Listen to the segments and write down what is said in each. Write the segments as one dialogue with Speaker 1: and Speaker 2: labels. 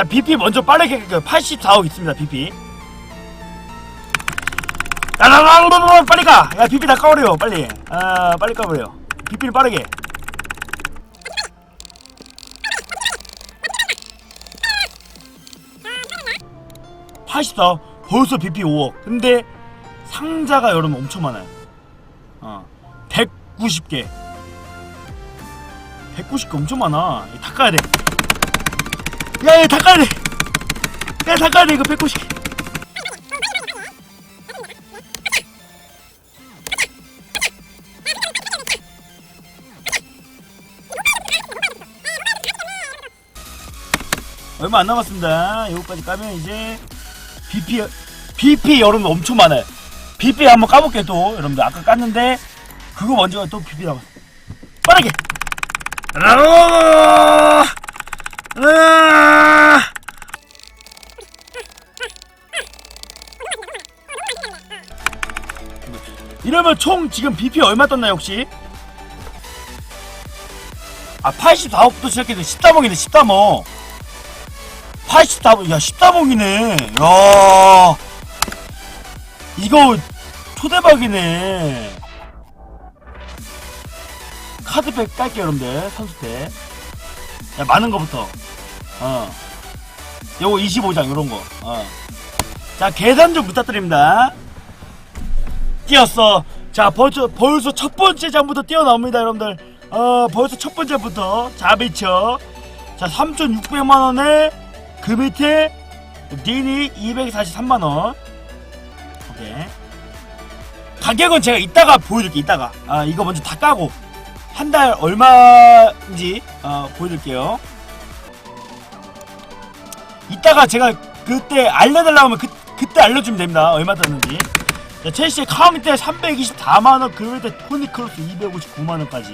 Speaker 1: 자 BP 먼저 빠르게 그 84억 있습니다 BP 야라라라라 빨리 가 야 BP 다 까버려 빨리. 아 빨리 까버려. BP를 빠르게. (84) 벌써 BP 5억. 근데 상자가 여러분 엄청 많아요. 어 190개. 190개 엄청 많아. 다 까야 돼 야, 야, 다 까야 돼. 야, 돼, 이거 190. 얼마 안 남았습니다. 요거까지 까면 이제 BP BP 여러분 엄청 많아요. BP 한번 까볼게요 또 여러분들 아까 깠는데 그거 먼저 또 BP 남았. 빠르게. 라라 이러면 총 지금 BP 얼마 떴나요 혹시? 아 84억부터 시작해서 13억이네 13억. 84억 야 13억이네. 야. 이거 초대박이네. 카드백 깔게요 여러분들. 선수태. 야 많은 거부터. 어. 요거 25장 요런 거. 어. 자 계산 좀 부탁드립니다 뛰었어. 자 벌써 벌써 첫 번째 장부터 뛰어나옵니다 여러분들. 어 벌써 첫 번째부터. 자비쳐. 자 3,600만 원에 그 밑에 디니 243만 원. 오케이. 가격은 제가 이따가 보여드릴게요 이따가. 아 이거 먼저 다 까고. 한 달 얼마인지 어, 보여드릴게요. 이따가 제가 그때 알려달라고 하면 그, 그때 알려주면 됩니다. 얼마 떴는지. 자, 첼시의 카운트 324만원, 그 밑에 토니 크로스 259만원까지.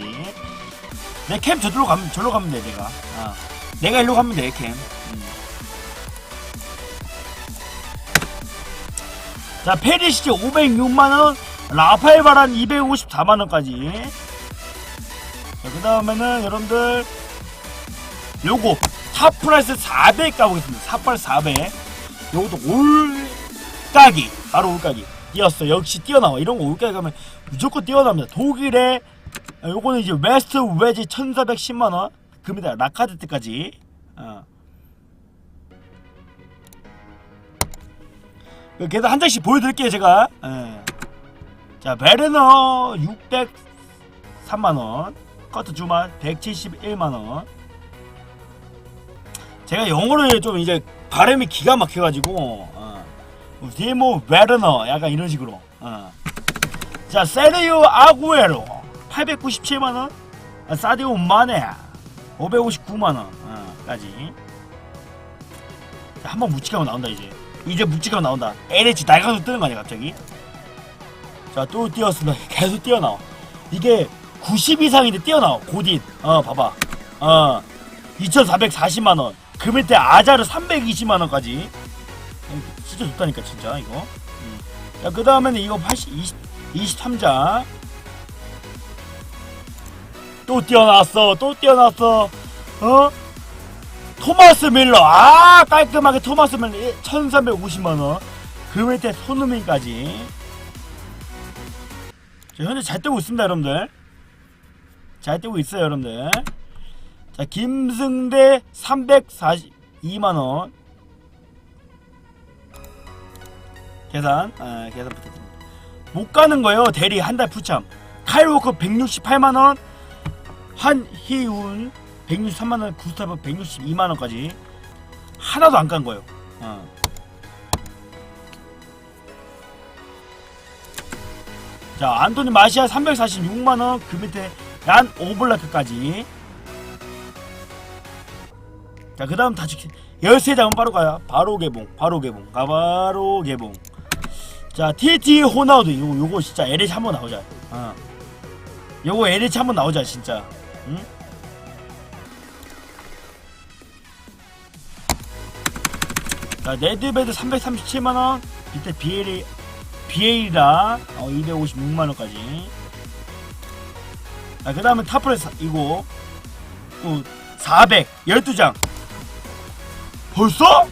Speaker 1: 내 캠 저절로 가면, 저로 가면 돼, 내가. 아. 내가 일로 가면 돼, 캠. 음. 자, 페리시치 506만원, 라파엘 바란 254만원까지. 자, 그 다음에는 여러분들 요거 탑 프라이스 400 가보겠습니다. 탑 프라이스 400 요것도 올까기 바로 올까기 뛰었어 역시 뛰어나와 이런 거 올까기 가면 무조건 뛰어납니다. 독일의 아, 요거는 이제 웨스트 웨지 1410만 원 금이다 라카드트까지 어. 그 계속 한 장씩 보여드릴게요 제가 예. 자 베르너 603만원 커트 주말 171만원 제가 영어를 좀 이제 발음이 기가 막혀가지고 어. 디모 베르너 약간 이런 식으로. 어. 자 세리오 아구에로 897만원 아, 사디오 마네 559만원 어, 까지. 자, 한번 묵직하면 나온다 이제. 이제 묵직하면 나온다. LH 날강도 뜨는 거 아니야 갑자기? 자또 뛰었습니다. 계속 뛰어나와. 이게 90 이상인데 뛰어나와 고딘. 어 봐봐. 어 2440만원. 그 밑에 아자르 320만원까지 진짜 좋다니까 진짜 이거. 음. 자그 다음에는 이거 80 20, 23자. 또 뛰어났어 또 뛰어났어. 어? 토마스 밀러. 아 깔끔하게 토마스 밀러. 1350만원. 그 밑에 손흥민까지. 자, 현재 잘 뜨고 있습니다 여러분들. 잘 뜨고 있어요 여러분들. 자 김승대 342만원 계산 아, 계산 부탁드립니다. 못 가는 거예요 대리. 한달 풀참. 카이로워커 168만 원 한희운 163만 원 구스타브 162만 원까지 하나도 안 간 거예요. 어. 자 안토니 마시아 346만 원 그 밑에 란 오블라크까지. 자 그 다음 다 지키 13장은 바로 가요. 바로 개봉 바로 개봉 가 바로 개봉 자 TT 호나우드 요거 요거 진짜 LH 한번 나오자 어. 요거 LH 한번 나오자 진짜 응? 자 네드베드 337만원 밑에 비에리 비에이라 어, 256만원까지 자, 그 다음에 타프레스 이거 또 400, 12장 벌써?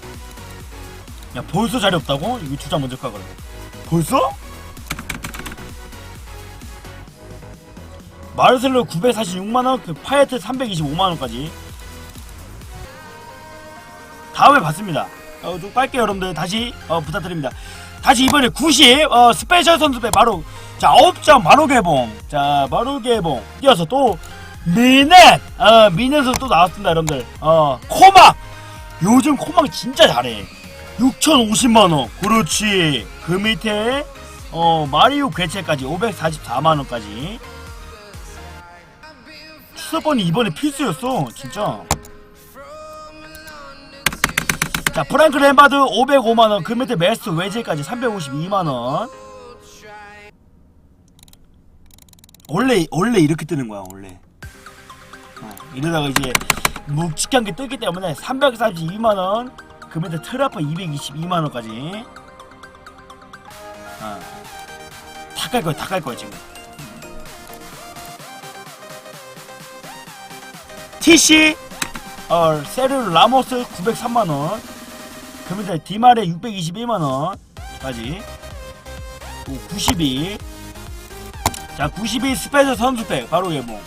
Speaker 1: 야 벌써 자리 없다고? 이거 주장 먼저 가 그래 벌써? 마르셀로 946만원 그 파이트 325만원까지. 다음에 봤습니다. 어, 좀 빨게요 여러분들. 다시 어, 부탁드립니다. 다시 이번에 90 어, 스페셜 선수배 바로 자 9장 바로 개봉. 자 바로 개봉. 뛰어서 또 미넷 어, 미넷에서 또 나왔습니다 여러분들. 어 코막 요즘 코막 진짜 잘해. 6,050만원. 그렇지 그 밑에 어 마리오 괴체까지 544만원까지. 추석번이 이번에 필수였어 진짜. 자 프랑크 램바드 505만원 그 밑에 메스트 외제까지 352만원. 원래 원래 이렇게 뜨는 거야 원래. 어, 이러다가 이제 묵직한 게 뜨기 때문에 332만원 그 밑에 트라퍼 222만원까지 어. 다깔 거야 다 깔 거야 지금 TC 어, 세르 라모스 903만원 그 밑에 디마레 621만 원까지 92 자, 92 스페셜 선수팩 바로 예봉.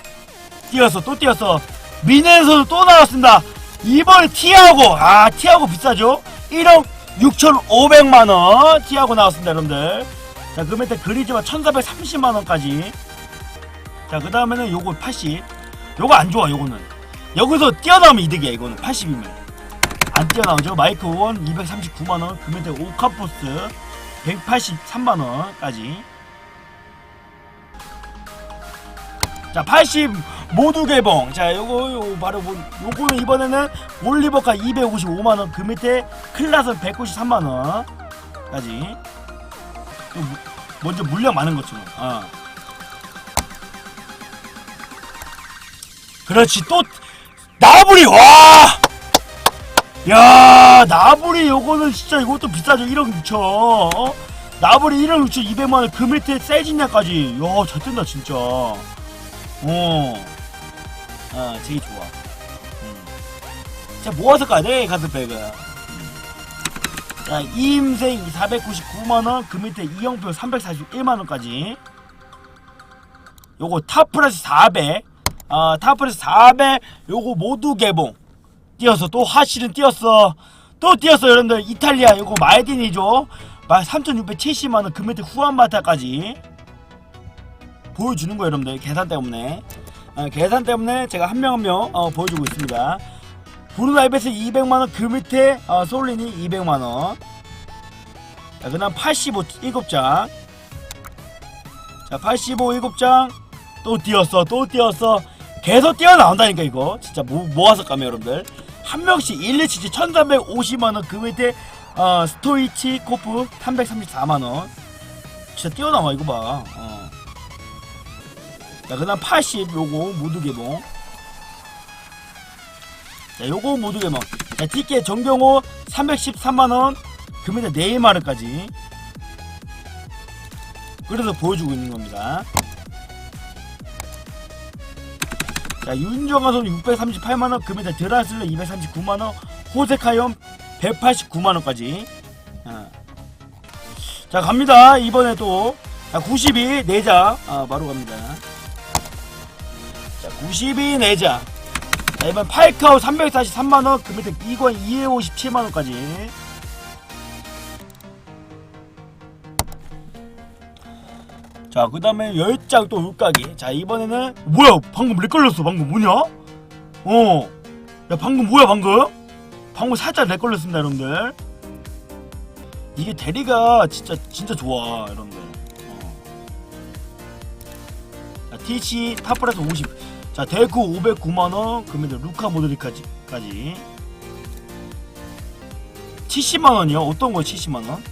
Speaker 1: 뛰었어, 또 뛰었어. 미네에서도 또 나왔습니다. 이번에 티하고, 아, 티하고 비싸죠? 1억 6,500만원. 티하고 나왔습니다, 여러분들. 자, 그 밑에 그리즈마 1,430만원까지. 자, 그 다음에는 요거 80. 요거 안 좋아, 요거는. 여기서 뛰어나오면 이득이야, 이거는. 80이면. 안 뛰어나오죠? 마이크 원 239만원. 그 밑에 오카포스 183만원까지. 자, 80 모두 개봉. 자, 요거 요 바로 뭐, 요거는 이번에는 올리버카 255만 원, 그 밑에 클라스 193만 원까지. 먼저 물량 많은 것처럼. 어. 그렇지. 또 나불이 와! 야, 나불이 요거는 진짜 이것도 비싸죠. 1억 6천. 어? 나불이 1억 6천 2백만 원, 그 밑에 세진야까지. 야, 잘 뜬다 진짜. 어, 아, 되게 좋아. 음. 자, 모아서 가야 돼, 가스백은. 음. 자, 이임생 499만원, 그 밑에 이영표 341만원까지. 요거 탑 플러스 400, 아, 탑 플러스 400, 요거 모두 개봉. 뛰었어, 또 하실은 뛰었어. 또 뛰었어, 여러분들. 이탈리아, 요거 마이딘이죠. 3670만원, 그 밑에 후안마타까지. 보여주는 거예요 여러분들. 계산 때문에. 어, 계산 때문에 제가 한 명 한명 어, 보여주고 있습니다. 브루노 알베스 200만원 그 밑에 어, 솔린이 200만원. 자 그다음 85 7장. 자 85 7장. 또 뛰었어 또 뛰었어. 계속 뛰어나온다니까 이거. 진짜 모, 모아서 가면 여러분들. 한 명씩 1, 2, 7, 1350만원 그 밑에 어, 스토이치 코프 334만원. 진짜 뛰어나와 이거 봐. 어. 자, 그 다음 80 요거 모두 개봉. 자, 요거 모두 개봉. 자, 티켓 정경호 313만원. 그 밑에 네이마르까지. 그래서 보여주고 있는 겁니다. 자, 윤정아 선수 638만원. 그 밑에 드라슬러 239만원. 호세카염 189만원까지. 어. 자, 갑니다. 이번에 또. 자, 92 내자. 아, 바로 갑니다. 자, 92 내자. 자, 이번 8카우 343만원, 그 밑에 이건 257만원까지. 자, 그 다음에 10장 또 울까기. 자, 이번에는, 뭐야, 방금 렉 걸렸어, 방금 뭐냐? 어. 야, 방금 뭐야, 방금? 방금 살짝 렉 걸렸습니다, 여러분들. 이게 대리가 진짜, 진짜 좋아, 여러분들. 어. 자, TC 탑플에서 50. 자, 대구 509만원, 그러면 루카 모드리까지. 까지. 70만원이요? 어떤 거요, 70만원?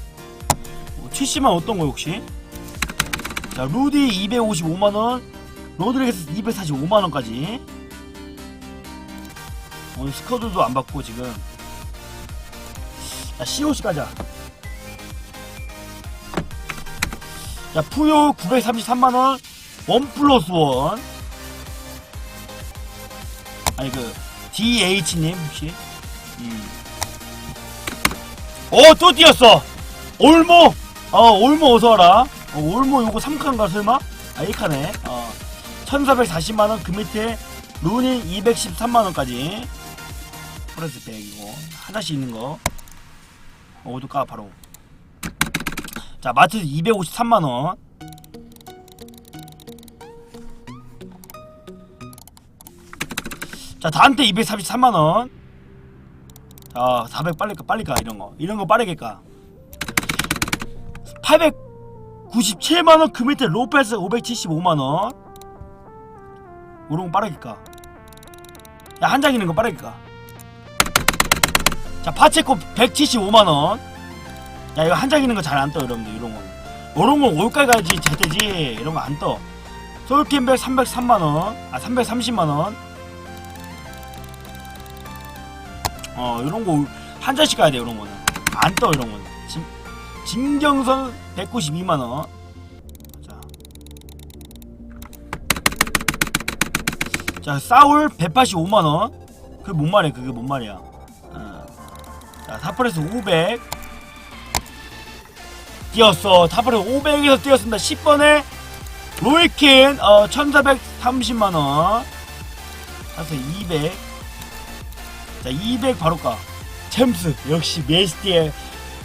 Speaker 1: 70만원 어떤 거 혹시? 자, 루디 255만원, 로드리게스 245만원까지. 어, 스커드도 안 받고, 지금. 자, COC 가자. 자, 푸요 933만원, 원 플러스 원. 아니 그 DH님 혹시? 음. 어또 뛰었어! 올모! 어 올모 어서와라. 어, 올모 요거 3칸가 설마? 아 1칸에. 어 1440만원 그 밑에 룬이 213만원까지. 프레스 100이고 하나씩 있는 거. 어도 까 바로. 자 마트 253만원 자 다한테 233만원 자, 400 빨리 까 빨리 까 이런 거. 이런 거 빠르게 까. 897만 원, 그 밑에 로페스 575만 원. 이런 거 빠르게 까. 야, 한장 있는 거 빠르게 까. 자, 파체코 175만 원. 야, 이거 한장 있는 거 잘 안 떠, 여러분들. 이런 거. 이런 거 올까 가야지 잘 되지. 이런 거 안 떠. 솔캠백 303만 원. 아, 330만 원. 어 이런 거 한 잔씩 가야 돼 이런 거는 안 떠 이런 거는 진, 진경선 192만 원. 자. 자 싸울 185만 원. 그게 뭔 말이야? 그게 뭔 말이야? 어. 자 타프레스 500. 뛰었어. 타프레스 500에서 뛰었습니다. 10번에 로이킨 어 1430만 원. 사서 200. 자, 200 바로 가. 챔스 역시 메시티의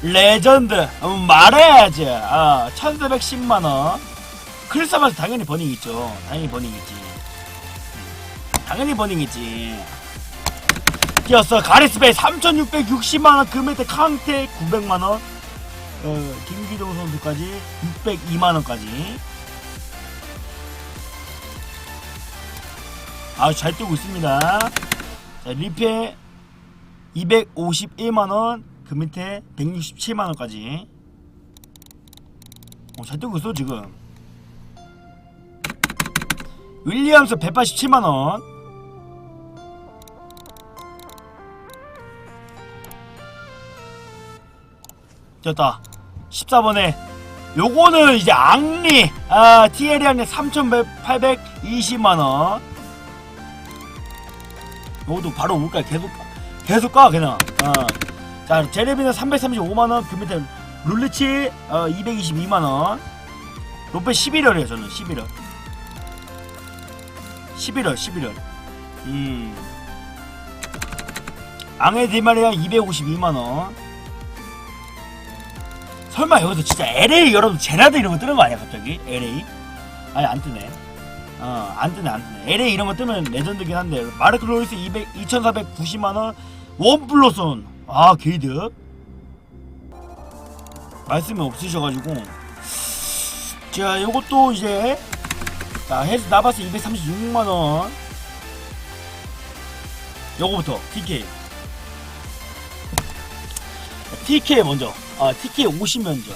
Speaker 1: 레전드 음, 말해야지. 아, 1,410만 원. 크리스마스 당연히 버닝 있죠. 당연히 버닝 있지. 음, 당연히 버닝 있지. 뛰었어. 가리스베이 3,660만 원. 그 밑에 캉테 900만 원. 어, 김기동 선수까지 602만 원까지. 아, 잘 뛰고 있습니다. 자, 리페 251만원 그 밑에 167만원까지. 어, 잘 뜨고 있어 지금. 윌리엄스 187만원. 됐다. 14번에 요거는 이제 앙리 아 티에리안의 3,820만원. 요것도 바로 올까 계속 계속 가 그냥. 어. 자 제레비는 335만원 그 밑에 룰리치 어, 222만원. 로페 11월이에요 저는 11월. 11월 11월. 음. 앙에 디마리아 252만원. 설마 여기서 진짜 LA 여러분 제나드 이런 거 뜨는 거 아니야 갑자기? LA 아니 안 뜨네. 어, 안 뜨네, 안 뜨네. LA 이런 거 뜨면 레전드긴 한데. 마르크 로이스 200, 2,490만원. 원 플러스 원. 아, 게이드. 말씀이 없으셔가지고. 자, 요것도 이제. 자, 헬스 나바스 236만원. 요거부터, TK. TK 먼저. 아, TK 50 먼저.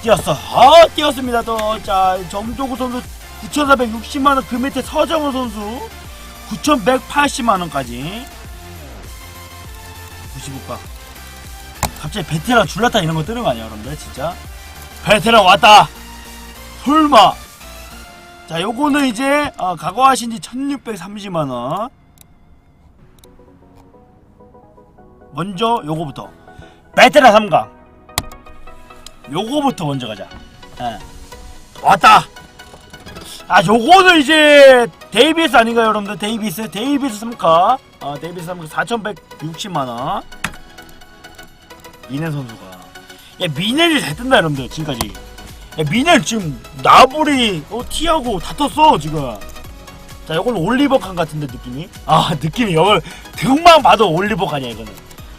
Speaker 1: 뛰었어. 아, 뛰었습니다, 또. 자, 정조구 선수 9,460만원 그 밑에 서정호 선수 9,180만원까지 95가 갑자기 베테랑 줄라타 이런 거 뜨는 거 아니야 여러분들? 진짜? 베테랑 왔다! 설마! 자 요거는 이제 어, 각오하신 지 1630만원. 먼저 요거부터. 베테랑 3강 요거부터 먼저 가자. 예. 왔다! 아 요거는 이제 데이비스 아닌가요 여러분들? 데이비스? 데이비스 3카 어 데이비스 3카 4160만원. 미네 선수가. 야 미네를 잘 뜬다 여러분들 지금까지. 야 미네 지금 나블이 어 티하고 다 떴어 지금. 자 요건 올리버 칸 같은데 느낌이? 아 느낌이 이걸 등만 봐도 올리버 칸이야 이거는.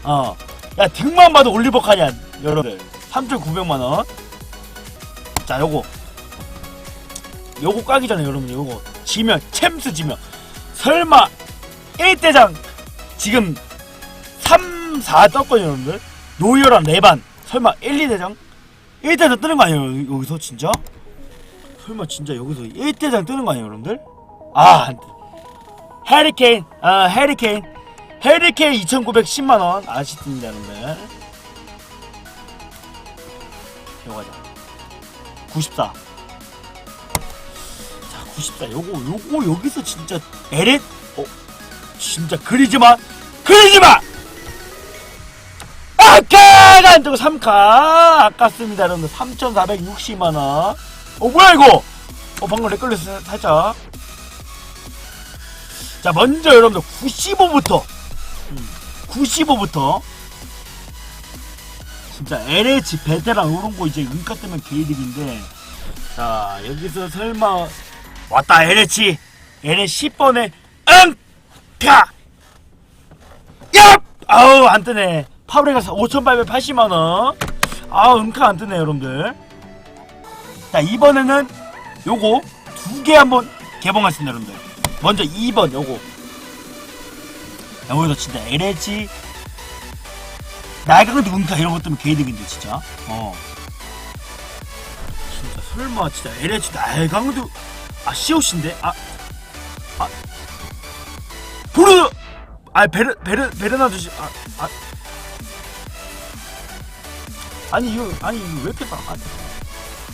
Speaker 1: 어 야 등만 봐도 올리버 칸이야 여러분들. 3,900만원. 자 요거. 요거 까기 전에 여러분 요거. 지면 챔스 지면. 설마 1대장. 지금 3, 4 떴거든요 여러분들. 노열한 레반. 설마 1, 2대장? 1대장 뜨는 거 아니에요 여기서 진짜? 설마 진짜 여기서 1대장 뜨는 거 아니에요 여러분들? 아 안- 해리케인 아 해리케인. 해리케인 2910만원. 아시습니다 여러분들. 가자. 94 94 요거 요거 여기서 진짜 어 진짜 그리지 마! 그리지마! 오케이 하나가 안 뜨고 3카! 아깝습니다 여러분들. 3,460만원. 어 뭐야 이거? 어 방금 렉 걸렸어 살짝. 자 먼저 여러분들 95부터. 95부터. 진짜 LH 베테랑 이런 거 이제 은카 뜨면 개이득인데. 자 여기서 설마 왔다 LH. LH 10번에 은 카 얍! 아우 안 뜨네. 파브레가 5,880만 원. 아우 은카 안 뜨네 여러분들. 자 이번에는 요거 두 개 한번 개봉하겠습니다 여러분들. 먼저 2번 요거. 여기서 진짜 LH 날강도 은카 이런 것 때문에 개이득인데 진짜. 어. 진짜 설마 진짜 LH 날강도 아 COC인데? 아 아. 보르 아 베르 베르 베르나드 씨 아, 아. 아니 이거 아니 이거 왜 이렇게 딱 아.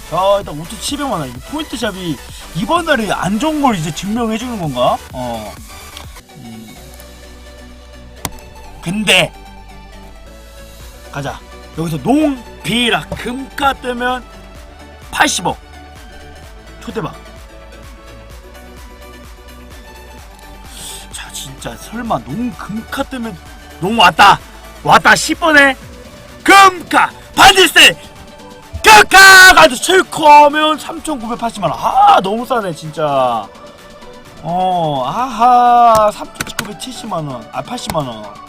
Speaker 1: 자 일단 5,700만 원 이거 포인트 샵이 이번 달에 안 좋은 걸 이제 증명해 주는 건가? 어. 음. 근데 가자 여기서 농 비라 금가 뜨면 80억 초대박 진짜 설마 농 금카 뜨면 농 왔다 왔다 10번에 금카! 반디스 금카! 가지고 7커면 3,980만원. 아 너무 싸네 진짜. 어 아하 3,970만원. 아 80만원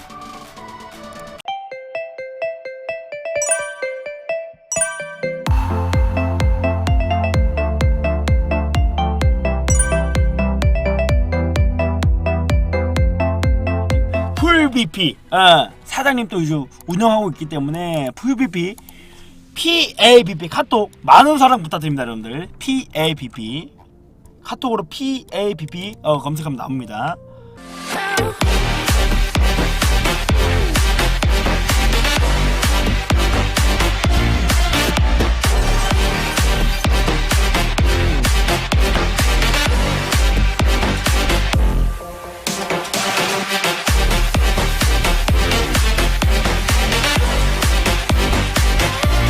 Speaker 1: 풀 BP 어, 사장님 또 요즘 운영하고 있기 때문에 풀 BP PABP 카톡 많은 사랑 부탁드립니다 여러분들. PABP 카톡으로 PABP 어, 검색하면 나옵니다